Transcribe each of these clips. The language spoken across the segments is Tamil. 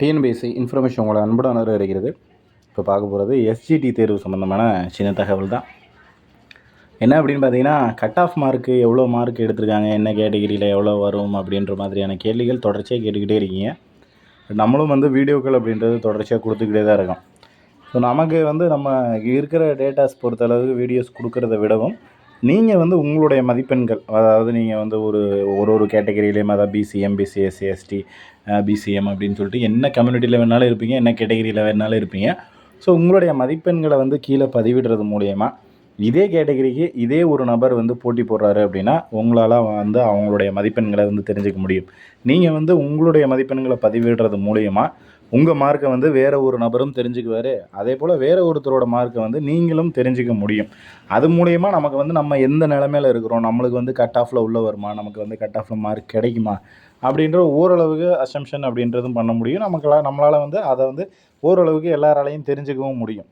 டிஎன்பிஎஸ்சி இன்ஃபர்மேஷன் உங்களை அன்புடன் இருக்கிறது இப்போ பார்க்க போகிறது எஸ்ஜிடி தேர்வு சம்மந்தமான சின்ன தகவல் தான். என்ன அப்படின்னு பார்த்தீங்கன்னா கட் ஆஃப் மார்க்கு எவ்வளோ மார்க் எடுத்திருக்காங்க என்ன கேட்டகிரியில் எவ்வளோ வரும் அப்படின்ற மாதிரியான கேள்விகள் தொடர்ச்சியாக கேட்டுக்கிட்டே இருக்கீங்க. நம்மளும் வந்து வீடியோக்கள் அப்படின்றது தொடர்ச்சியாக கொடுத்துக்கிட்டே தான் இருக்கோம். ஸோ நமக்கு வந்து நம்ம இருக்கிற டேட்டாஸ் பொறுத்தளவுக்கு வீடியோஸ் கொடுக்குறத விடவும் நீங்கள் வந்து உங்களுடைய மதிப்பெண்கள் அதாவது நீங்கள் வந்து ஒரு ஒரு ஒரு கேட்டகரியிலையும் அதாவது BCM BC SC ST BCM அப்படின்னு சொல்லிட்டு என்ன கம்யூனிட்டியில் வேணாலும் இருப்பீங்க என்ன கேட்டகரியில் வேணாலும் இருப்பீங்க. ஸோ உங்களுடைய மதிப்பெண்களை வந்து கீழே பதிவிடுறது மூலயமா இதே கேட்டகரிக்கு இதே ஒரு நபர் வந்து போட்டி போடுறாரு அப்படின்னா உங்களால் வந்து அவங்களுடைய மதிப்பெண்களை வந்து தெரிஞ்சுக்க முடியும். நீங்கள் வந்து உங்களுடைய மதிப்பெண்களை பதிவிடுறது மூலயமா உங்கள் மார்க்கை வந்து வேறு ஒரு நபரும் தெரிஞ்சுக்குவார். அதே போல் வேறு ஒருத்தரோட மார்க்கை வந்து நீங்களும் தெரிஞ்சுக்க முடியும். அது மூலயமா நமக்கு வந்து நம்ம எந்த நிலமையில இருக்கிறோம் நம்மளுக்கு வந்து கட் ஆஃபில் உள்ள வருமா நமக்கு வந்து கட் ஆஃபில் மார்க் கிடைக்குமா அப்படின்ற ஓரளவுக்கு அசம்ஷன் அப்படின்றதும் பண்ண முடியும். நமக்கெல்லாம் நம்மளால் வந்து அதை வந்து ஓரளவுக்கு எல்லாராலையும் தெரிஞ்சுக்கவும் முடியும்.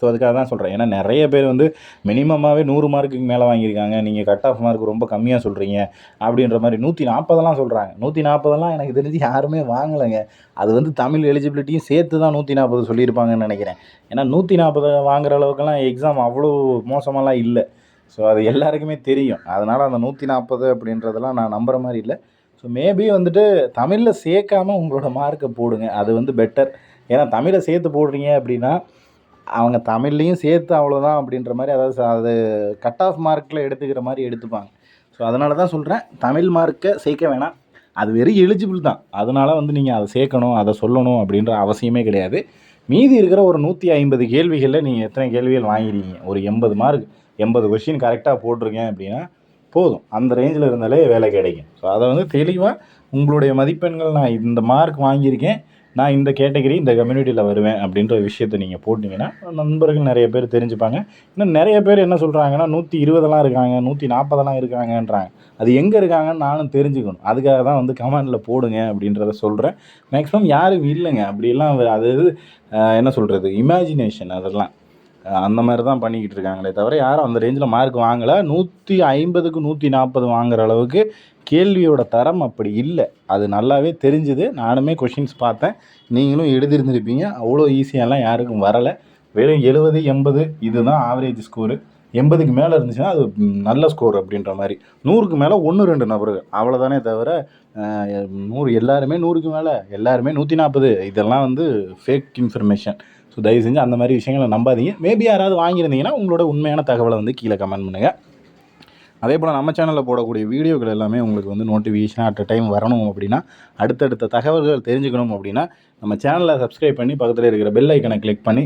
ஸோ அதுக்காக தான் சொல்கிறேன் ஏன்னா நிறைய பேர் வந்து மினிமமாகவே நூறு மார்க்குக்கு மேலே வாங்கியிருக்காங்க. நீங்கள் கட் ஆஃப் மார்க் ரொம்ப கம்மியாக சொல்கிறீங்க அப்படின்ற மாதிரி நூற்றி நாற்பதெல்லாம் சொல்கிறாங்க நூற்றி நாற்பதெல்லாம் எனக்கு தெரிஞ்சு யாருமே வாங்கலைங்க. அது வந்து தமிழ் எலிஜிபிலிட்டியும் சேர்த்து தான் நூற்றி நாற்பது சொல்லியிருப்பாங்கன்னு நினைக்கிறேன். ஏன்னா நூற்றி நாற்பது வாங்குற அளவுக்குலாம் எக்ஸாம் அவ்வளோ மோசமாகலாம் இல்லை. ஸோ அது எல்லாருக்குமே தெரியும். அதனால் அந்த நூற்றி நாற்பது அப்படின்றதெல்லாம் நான் நம்புகிற மாதிரி இல்லை. ஸோ மேபி வந்துட்டு தமிழில் சேர்க்காமல் உங்களோட மார்க்கை போடுங்க. அது வந்து பெட்டர் ஏன்னா தமிழை சேர்த்து போடுறீங்க அப்படின்னா அவங்க தமிழ்லேயும் சேர்த்து அவ்வளோதான் அப்படின்ற மாதிரி அதாவது அது கட் ஆஃப் மார்க்கில் எடுத்துக்கிற மாதிரி எடுத்துப்பாங்க. ஸோ அதனால தான் சொல்கிறேன் தமிழ் மார்க்கை சேர்க்க வேணாம். அது வெறும் எலிஜிபிள் தான். அதனால் வந்து நீங்கள் அதை சேர்க்கணும் அதை சொல்லணும் அப்படின்ற அவசியமே கிடையாது. மீதி இருக்கிற ஒரு நூற்றி ஐம்பது கேள்விகளில் நீங்கள் எத்தனை கேள்விகள் வாங்கிருக்கீங்க? ஒரு எண்பது மார்க் எண்பது கொஷின் கரெக்டாக போட்டிருக்கேன் அப்படின்னா போதும். அந்த ரேஞ்சில் இருந்தாலே வேலை கிடைக்கும். ஸோ அதை வந்து தெளிவாக உங்களுடைய மதிப்பெண்கள் நான் இந்த மார்க் வாங்கியிருக்கேன். நான் இந்த கேட்டகரி இந்த கம்யூனிட்டியில் வருவேன் அப்படின்ற விஷயத்தை நீங்கள் போட்டிங்கன்னா நண்பர்கள் நிறைய பேர் தெரிஞ்சுப்பாங்க. இன்னும் நிறைய பேர் என்ன சொல்கிறாங்கன்னா நூற்றி இருபதெல்லாம் இருக்காங்க நூற்றி நாற்பதெல்லாம் இருக்காங்கன்றாங்க. அது எங்கே இருக்காங்கன்னு நானும் தெரிஞ்சுக்கணும். அதுக்காக தான் வந்து கமெண்டில் போடுங்க அப்படின்றத சொல்கிறேன் மேக்ஸிமம் யாரும் இல்லைங்க. அப்படிலாம் அது என்ன சொல்கிறது இமேஜினேஷன் அதெல்லாம். அந்த மாதிரி தான் பண்ணிக்கிட்டு இருக்காங்களே தவிர யாரும் அந்த ரேஞ்சில் மார்க் வாங்கலை. நூற்றி ஐம்பதுக்கு நூற்றி நாற்பது வாங்குற அளவுக்கு கேள்வியோட தரம் அப்படி இல்லை. அது நல்லாவே தெரிஞ்சுது. நானுமே கொஷின்ஸ் பார்த்தேன். நீங்களும் எழுதியிருந்திருப்பீங்க. அவ்வளோ ஈஸியாலாம் யாருக்கும் வரலை. வெறும் எழுபது எண்பது இதுதான் ஆவரேஜ் ஸ்கோரு எண்பதுக்கு மேலே இருந்துச்சுன்னா அது நல்ல ஸ்கோர் அப்படின்ற மாதிரி. நூறுக்கு மேலே ஒன்று ரெண்டு நபர்கள். அவ்வளோதானே தவிர நூறு எல்லாருமே நூறுக்கு மேலே எல்லாருமே நூற்றி நாற்பது இதெல்லாம் வந்து ஃபேக் இன்ஃபர்மேஷன் ஸோ தயவு செஞ்சு அந்த மாதிரி விஷயங்களை நம்பாதீங்க. மேபி யாராவது வாங்கியிருந்தீங்கன்னா உங்களோட உண்மையான தகவலை வந்து கீழே கமெண்ட் பண்ணுங்கள் அதே போல் நம்ம சேனலில் போடக்கூடிய வீடியோக்கள் எல்லாமே உங்களுக்கு வந்து நோட்டிஃபிகேஷனாக அட் டைம் வரணும் அப்படின்னா அடுத்தடுத்த தகவல்கள் தெரிஞ்சுக்கணும் அப்படின்னா நம்ம சேனலை சப்ஸ்கிரைப் பண்ணி பக்கத்தில் இருக்கிற பெல் ஐக்கனை கிளிக் பண்ணி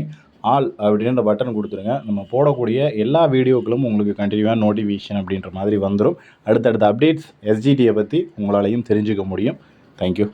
ஆல் அப்படின்ற பட்டன் கொடுத்துருங்க. நம்ம போடக்கூடிய எல்லா வீடியோக்களும் உங்களுக்கு கண்டினியூவாக நோட்டிஃபிகேஷன் அப்படின்ற மாதிரி வந்துடும் அடுத்தடுத்த அப்டேட்ஸ் எஸ்ஜிடியை பற்றி உங்களாலையும் தெரிஞ்சுக்க முடியும். தேங்க்யூ